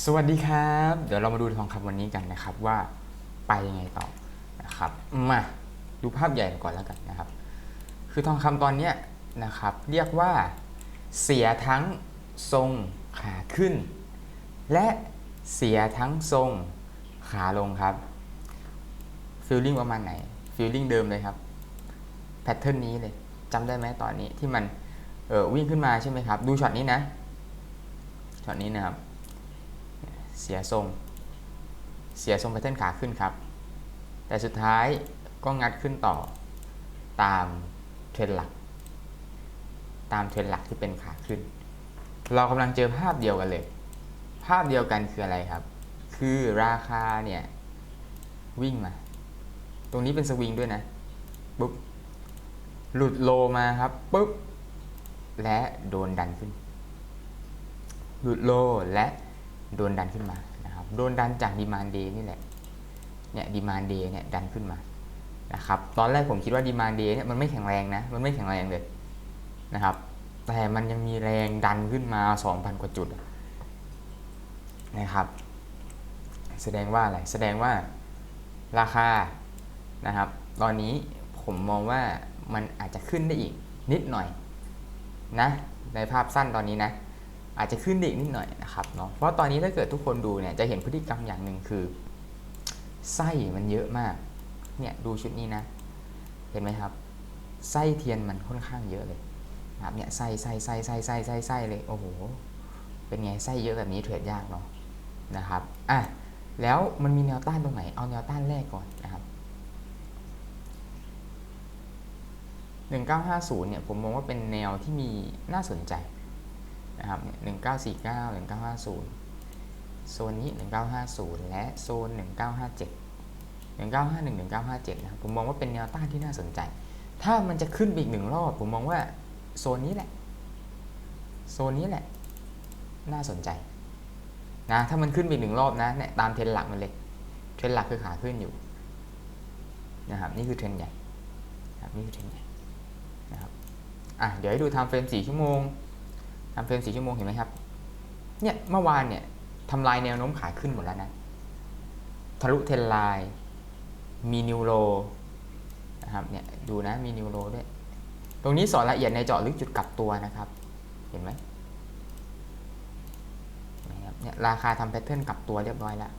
สวัสดีครับ เดี๋ยวเรามาดูทองคำวันนี้กันนะครับว่าไปยังไงต่อนะครับมาดูภาพใหญ่ก่อนแล้วกันนะครับ คือทองคำตอนนี้นะครับเรียกว่าเสียทั้งทรงขาขึ้น และเสียทั้งทรงขาลงครับฟิลลิ่งประมาณไหนฟิลลิ่งเดิมเลยครับแพทเทิร์นนี้เลยจำได้ไหมตอนนี้ที่มันเออวิ่งขึ้นมาใช่ไหมครับ ดูช็อตนี้นะช็อตนี้นะครับ เสียทรง เสียทรงแพทเทิร์นขาขึ้นครับ แต่สุดท้ายก็งัดขึ้นต่อตามเทรนด์หลัก ตามเทรนด์หลักที่เป็นขาขึ้น เรากำลังเจอภาพเดียวกันเลย ภาพเดียวกันคืออะไรครับ คือราคาเนี่ยวิ่งมา ตรงนี้เป็นสวิงด้วยนะปุ๊บหลุดโลมาครับปุ๊บและโดนดันขึ้น หลุดโลและ โดนดันขึ้นมานะครับโดนดันจากดีมานเดย์นี่แหละเนี่ยดีมานเดย์เนี่ยดันขึ้นมานะครับตอนแรกผมคิดว่าดีมานเดย์เนี่ยมันไม่แข็งแรงนะมันไม่แข็งแรงเลยนะครับแต่มันยังมีแรงดันขึ้นมา 2,000 กว่าจุดนะครับ แสดงว่าอะไร แสดงว่าราคานะครับ ตอนนี้ผมมองว่ามันอาจจะขึ้นได้อีกนิดหน่อยนะในภาพสั้นตอนนี้นะ อาจจะขึ้นได้อีกนิดหน่อยนะครับเนาะเพราะตอนนี้ถ้าเกิดทุกคนดูเนี่ยจะเห็นพฤติกรรมอย่างหนึ่งคือ ไส้มันเยอะมากเนี่ยดูชุดนี้นะ เห็นไหมครับ ไส้เทียนมันค่อนข้างเยอะเลยครับเนี่ยไส้ไส้ไส้ไส้ไส้ไส้ไส้เลยโอ้โหเป็นไงไส้เยอะแบบนี้เทรดยากเนาะนะครับอะแล้วมันมีแนวต้านตรงไหน เอาแนวต้านแรกก่อนนะครับ1950เนี่ยผมมองว่าเป็นแนวที่มีน่าสนใจ นะครับเนี่ย1949 1950 โซนนี้ 1950 และโซน 1957 1951 1957 นะครับ ผมมองว่าเป็นแนวต้านที่น่าสนใจ ถ้ามันจะขึ้นไปอีกหนึ่งรอบ ผมมองว่าโซนนี้แหละ โซนนี้แหละ น่าสนใจนะ ถ้ามันขึ้นไปอีกหนึ่งรอบนะเนี่ยตามเทรนหลักมันเลย เทรนหลักคือขาขึ้นอยู่นะครับ นี่คือเทรนใหญ่นะครับนี่คือเทรนใหญ่นะครับ อะ เดี๋ยวให้ดูไทม์เฟรม4ชั่วโมง ทม์เฟรม4ชั่วโมงเห็นไหมครับ เนี่ยเมื่อวานเนี่ยทำลายแนวโน้มขาขึ้นหมดแล้วนะ ทะลุเทนไลน์มีนิวโรนะครับเนี่ยดูนะมีนิวโรด้วย ตรงนี้สอนละเอียดในเจาะลึกจุดกลับตัวนะครับ เห็นไหมนะครับเนี่ยราคาทำแพทเทิร์นกลับตัวเรียบร้อยแล้ว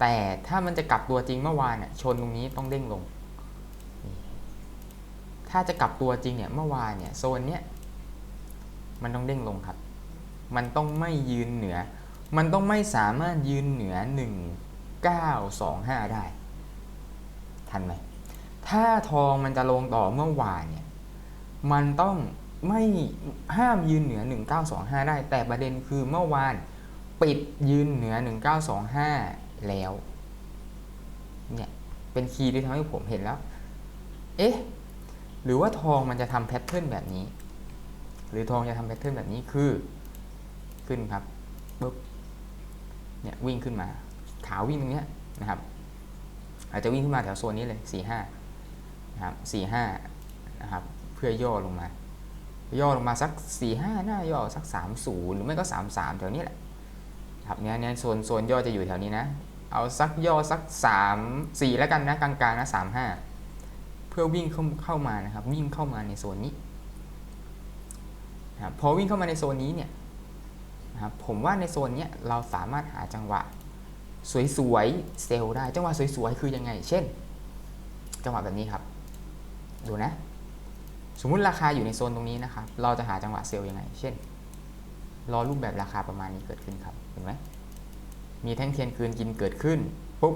แต่ถ้ามันจะกลับตัวจริงเมื่อวานน่ะชนตรงนี้ต้องเด้งลง ถ้าจะกลับตัวจริงเนี่ยเมื่อวานเนี่ยโซนเนี้ย มันต้องเด้งลงครับ มันต้องไม่ยืนเหนือ มันต้องไม่สามารถยืนเหนือ 1925 ได้ ทันไหม ถ้าทองมันจะลงต่อเมื่อวานเนี่ย มันต้องไม่ห้ามยืนเหนือ 1925 ได้ แต่ประเด็นคือเมื่อวานปิดยืนเหนือ 1925 แล้ว เนี่ยเป็นคีย์ที่ทำให้ผมเห็นแล้ว เอ๊ะ หรือว่าทองมันจะทำแพทเทิร์นแบบนี้ หรือทองจะทำแพทเทิร์นแบบนี้คือ ขึ้นครับปุ๊บเนี่ยวิ่งขึ้นมา ขาวิ่งตรงเนี้ยนะครับ อาจจะวิ่งขึ้นมาแถวโซนนี้เลยสี่ห้านะครับสี่ห้านะครับ เพื่อย่อลงมา ย่อลงมาสักสี่ห้าหน้าย่อสักสามศูนย์หรือไม่ก็สามสามแถวนี้แหละครับเนี่ยเนี่ยโซนโซนย่อจะอยู่แถวนี้นะ เอาสักย่อสักสามสี่แล้วกันนะกลางๆนะสามห้าเพื่อวิ่งเข้าเข้ามานะครับ วิ่งเข้ามาในโซนนี้ นะครับพอวิ่งเข้ามาในโซนนี้เนี่ยนะครับผมว่าในโซนนี้เราสามารถหาจังหวะสวยๆเซลได้จังหวะสวยๆคือยังไง เช่น จังหวะแบบนี้ครับ ดูนะ สมมุติราคาอยู่ในโซนตรงนี้นะครับ เราจะหาจังหวะเซลล์ยังไง เช่น รอรูปแบบราคาประมาณนี้เกิดขึ้นครับเห็นไหมมีแท่งเทียนคืนกินเกิดขึ้นปุ๊บ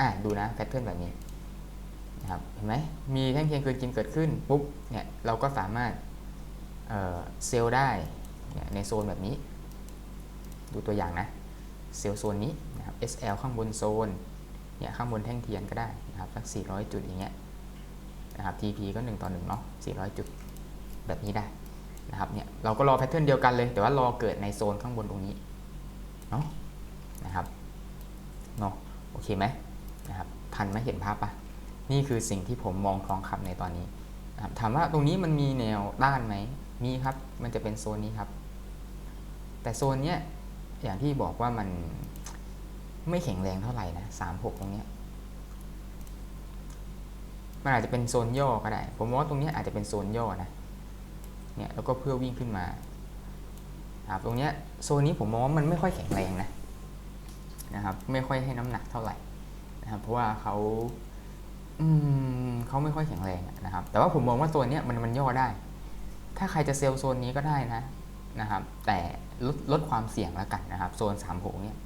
อะดูนะแพทเทิร์นแบบนี้นะครับเห็นไหมมีแท่งเทียนคืนกินเกิดขึ้นปุ๊บเนี่ยเราก็สามารถ เซลล์ได้ในโซนแบบนี้ ดูตัวอย่างนะ เซลล์โซนนี้นะครับ SL ข้างบนโซนเนี่ยข้างบนแท่งเทียนก็ได้นะครับสัก 400 จุดอย่างเงี้ยนะครับ TP ก็ 1 ต่อ 1 เนาะ400 จุดแบบนี้ได้นะครับเนี่ยเราก็รอแพทเทิร์นเดียวกันเลย แต่ว่ารอเกิดในโซนข้างบนตรงนี้เนาะนะครับเนาะโอเคไหมนะครับทันไหมเห็นภาพปะนี่คือสิ่งที่ผมมองทองคำในตอนนี้นะครับถามว่าตรงนี้มันมีแนวต้านไหม มีครับ มันจะเป็นโซนนี้ครับ แต่โซนเนี้ยอย่างที่บอกว่ามันไม่แข็งแรงเท่าไหร่นะสามหกตรงเนี้ยมันอาจจะเป็นโซนย่อก็ได้ ผมว่าตรงนี้อาจจะเป็นโซนย่อนะ เนี่ยแล้วก็เพื่อวิ่งขึ้นมาครับตรงเนี้ยโซนนี้ผมมองว่ามันไม่ค่อยแข็งแรงนะนะครับ ไม่ค่อยให้น้ำหนักเท่าไหร่นะครับ เพราะว่าเขาอืมเขาไม่ค่อยแข็งแรงนะครับ แต่ว่าผมมองว่าโซนเนี้ยมันมันย่อได้ ถ้าใครจะเซลล์โซนนี้ก็ได้นะนะครับ แต่ลดลดความเสี่ยงแล้วกันนะครับ โซน3ามหเนี่ย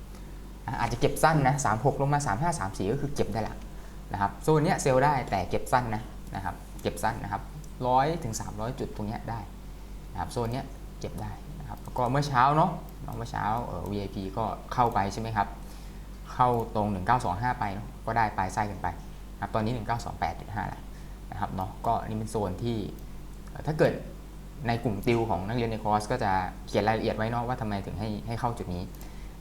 อาจจะเก็บสั้นนะสามหกลงมา 3 5 3 4 ก็คือเก็บได้ละนะครับโซนเนี้ยเซลล์ได้แต่เก็บสั้นนะนะครับ เก็บสั้นนะครับร้อยถึง300 จุดตรงเนี้ยได้นะครับโซนเนี้ยเก็บได้นะครับแล้วก็เมื่อเช้าเนาะเมื่อเช้าเอ่อ VIP ก็เข้าไปใช่ไหมครับ เข้าตรง 1925 ไปเนาะก็ได้ปลายไส้กันไปนะครับตอนนี้ 1928.5แล้วนะครับเนาะก็นี่เป็นโซนที่ถ้าเกิด ในกลุ่มติวของนักเรียนในคอร์สก็จะเขียนรายละเอียดไว้นาะว่าทำไมถึงให้ให้เข้าจุดนี้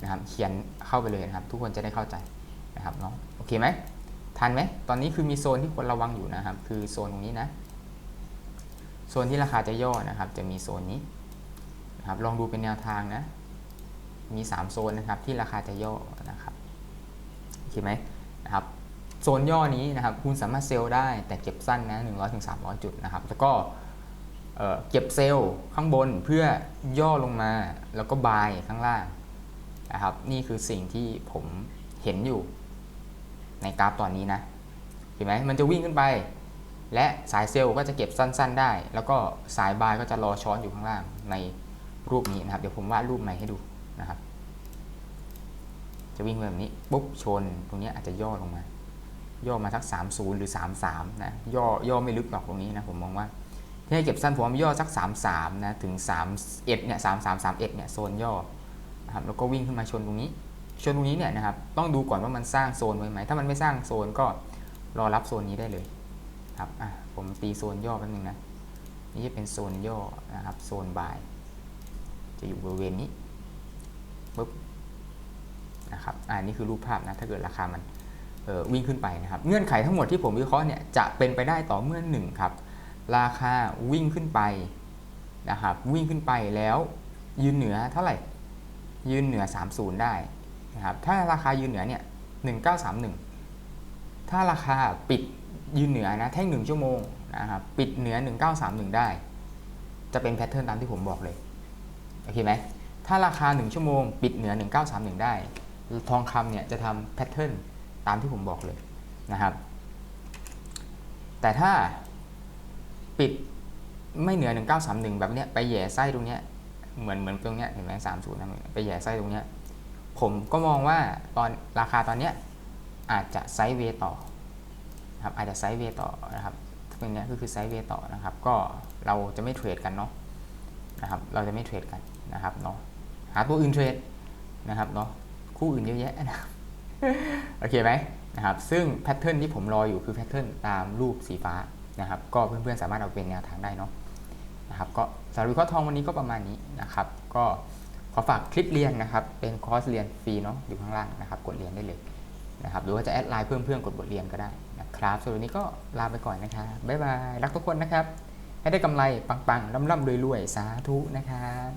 นะครับ เขียนเข้าไปเลยนะครับ ทุกคนจะได้เข้าใจนะครับเนาะโอเคไหมทันไหมตอนนี้คือมีโซนที่ควรระวังอยู่นะครับ คือโซนตรงนี้นะ โซนที่ราคาจะย่อนะครับ จะมีโซนนี้นะครับ ลองดูเป็นแนวทางนะ มี 3 โซนนะครับที่ราคาจะย่อนะครับโอเคไหมนะครับโซนย่อนี้นะครับ คุณสามารถเซลล์ได้แต่เก็บสั้นนะ100-300 จุดนะครับ แล้วก็ เเก็บเซลล์ข้างบนเพื่อย่อลงมาแล้วก็บายข้างล่างนะครับนี่คือสิ่งที่ผมเห็นอยู่ในกราฟตอนนี้นะเห็นไหมมันจะวิ่งขึ้นไป และสายเซลล์ก็จะเก็บสั้น ๆ ได้ แล้วก็สายบายก็จะรอช้อนอยู่ข้างล่างในรูปนี้นะครับ เดี๋ยวผมวาดรูปใหม่ให้ดูนะครับ จะวิ่งแบบนี้ปุ๊บชนตรงนี้อาจจะย่อลงมา ย่อมาสัก 30 หรือ 33นะย่อย่อไม่ลึกหรอกตรงนี้นะผมมองว่า ที่ให้เก็บสั้นผมย่อสัก 3 3นะถึง3 1เนี่ย3 3 3 1เนี่ยโซนย่อนะครับแล้วก็วิ่งขึ้นมาชนตรงนี้ ชนตรงนี้เนี่ยนะครับต้องดูก่อนว่ามันสร้างโซนไว้ไหมถ้ามันไม่สร้างโซนก็รอรับโซนนี้ได้เลยครับอะผมตีโซนย่อแป๊บนึงนะนี่จะเป็นโซนย่อนะครับโซนบาย จะอยู่บริเวณนี้ปุ๊บนะครับอ่านี่คือรูปภาพนะถ้าเกิดราคามันออวิ่งขึ้นไปนะครับ เงื่อนไขทั้งหมดที่ผมวิเคราะห์เนี่ยจะเป็นไปได้ต่อเมื่อหนึ่งครับ ราคาวิ่งขึ้นไปนะครับวิ่งขึ้นไปแล้วยืนเหนือเท่าไหร่ ยืนเหนือ 30 ได้นะครับถ้าราคายืนเหนือเนี่ย1931 ถ้าราคาปิดยืนเหนือนะแท่ง1ชั่วโมงนะครับปิดเหนือ 1931 ได้ จะเป็นแพทเทิร์นตามที่ผมบอกเลยโอเคไหมถ้าราคา 1 ชั่วโมง ปิดเหนือ 1931 ได้ ทองคำเนี่ยจะทำแพทเทิร์นตามที่ผมบอกเลยนะครับแต่ถ้า ปิดไม่เหนือ 1931 แบบเนี้ยไปแย่ไส้ตรงเนี้ยเหมือนเหมือนตรงเนี้ยเห็นไหม30นะไปแย่ไส้ตรงเนี้ยผมก็มองว่าตอนราคาตอนเนี้ยอาจจะไซด์เวย์ต่อนะครับอาจจะไซด์เวย์ต่อนะครับตรงเนี้ยก็คือไซด์เวย์ต่อนะครับ ก็เราจะไม่เทรดกันเนาะนะครับเราจะไม่เทรดกันนะครับเนาะหาตัวอื่นเทรดนะครับเนาะคู่อื่นเยอะแยะนะโอเคไหมนะครับซึ่งแพทเทิร์นที่ผมรออยู่คือแพทเทิร์นตามรูปสีฟ้า นะครับ ก็เพื่อนๆสามารถเอาเป็นแนวทางได้เนาะนะครับ ก็สำหรับวิเคราะห์ทองวันนี้ก็ประมาณนี้นะครับ ก็ขอฝากคลิปเรียนนะครับ เป็นคอร์สเรียนฟรีเนาะอยู่ข้างล่างนะครับ กดเรียนได้เลยนะครับหรือว่าจะแอดไลน์เพิ่มเพื่อนกดบทเรียนก็ได้นะครับส่วนวันนี้ก็ลาไปก่อนนะครับบ๊ายบายรักทุกคนนะครับ ให้ได้กำไรปังๆร่ำๆรวยๆสาธุนะครับ